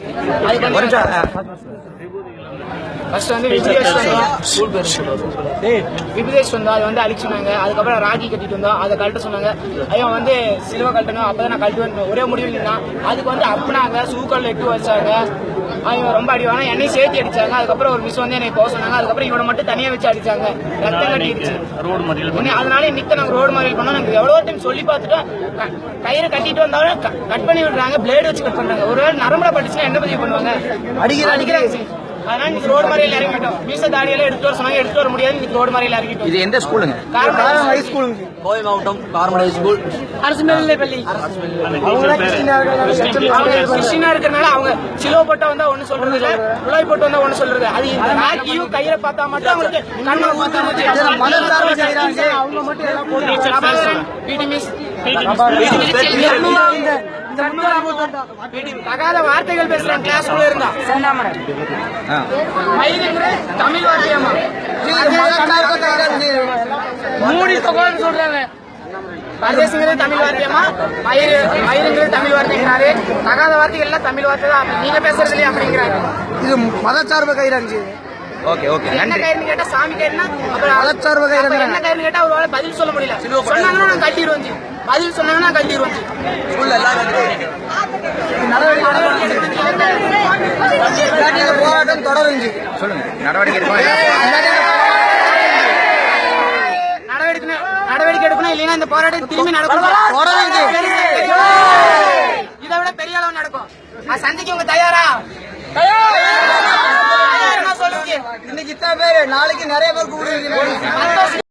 அதுக்கு ஒரு வந்து நிமிஷம் ஃபர்ஸ்ட் வந்து விபிதேஷ் வந்தோம் விபிதேஷ் வந்தோம் அது வந்து அழிச்சு சொன்னாங்க அதுக்கப்புறம் ராகி கட்டிட்டு வந்தோம் அதை கழட்ட சொன்னாங்க. ஐயன் வந்து சிலுவை கட்டணும் அப்பதான் நான் கழட்டுவேன் ஒரே முடிவில் நின்னா அதுக்கு வந்து அப்புனாங்க சூக்கல்ல எட்டு வச்சாங்க. அவன் ரொம்ப அடிவாங்க என்னையும் சேர்த்து அடிச்சாங்க. அதுக்கப்புறம் ஒரு மிஸ் வந்து என்னை போக சொன்னாங்க. அதுக்கப்புறம் இவனை மட்டும் தனியா வச்சு அடிச்சாங்க. ரத்தம் கட்டிடுச்சு. ரோடு மறியல் அதனால இன்னைக்கு நாங்க ரோடு மாதிரி பண்ணோம். நாங்க எவ்வளவு டைம் சொல்லி பார்த்துட்டோம். கயிறு கட்டிட்டு வந்தாலும் கட் பண்ணி விடுறாங்க. பிளேடு வச்சு கட் பண்றாங்க. ஒருவேளை நரம்புல பட்டுச்சுன்னா என்ன பதிவு பண்ணுவாங்க? அடிக்கிற அடிக்கிறாங்க. அதனால இன்னைக்கு ரோடு மறியல் இறங்கிட்டோம். மீச தாடியெல்லாம் எடுத்து வர சொன்னாங்க எடுத்து வர முடியாது. இன்னைக்கு ரோடு மறியல் இறங்கிட்டோம். இது எந்த ஸ்கூலுங்க? காரணம் ஹை ஸ்கூல். கோவை மாவட்டம் கார்மடை ஸ்கூல். அரசு மேல்நிலைப்பள்ளி அவங்க கிறிஸ்டினா இருக்கிறனால அவங்க சிலுவை போட்டா வந்தா ஒண்ணு சொல்றது இல்ல உழவை போட்டு வந்தா ஒண்ணு சொல்றது. அது இந்த நாக்கியும் கையில பார்த்தா மட்டும் அவங்களுக்கு கண்ணை ஊத்தாம அவங்க மட்டும் எல்லாம் போட்டு பிடி மிஸ் தகாத வார்த்தைகள் பேசுறாங்க கிளாஸ் குள்ள இருந்தா. தமிழ் வார்த்தையம்மா மூடி சொல்றாங்க பரதேசிங்கிறது தமிழ் வார்த்தையம்மா மயில் மயிலுங்கிறது தமிழ் வார்த்தைங்கிறாரு. தகாத வார்த்தைகள் எல்லாம் தமிழ் வார்த்தை தான். நீங்க பேசுறது இல்லையா அப்படிங்கிறாரு. இது மதச்சார்பு கைராங்க ஓகே ஓகே. என்ன கயிறுன்னு கேட்டா சாமி கயிறுனா அப்புறம் மதச்சார்பு கயிறு என்ன கயிறுன்னு கேட்டா அவரால பதில் சொல்ல முடியல. சொன்னாங்கன்னா நான் கட்டிடுவோம். பதில் சொன்னாங்கன்னா ஜி. போராட்டம் தொடருங்க சொல்லுங்க நடவடிக்கை நடவடிக்கை நடவடிக்கை எடுக்கணும். இல்லைன்னா இந்த போராட்டம் திரும்பி நடக்கும். இதை விட பெரிய அளவு நடக்கும். அது சந்திக்க உங்க தயாரா. இன்னைக்கு இத்தனை பேர் நாளைக்கு நிறைய பேர் சந்தோஷம்.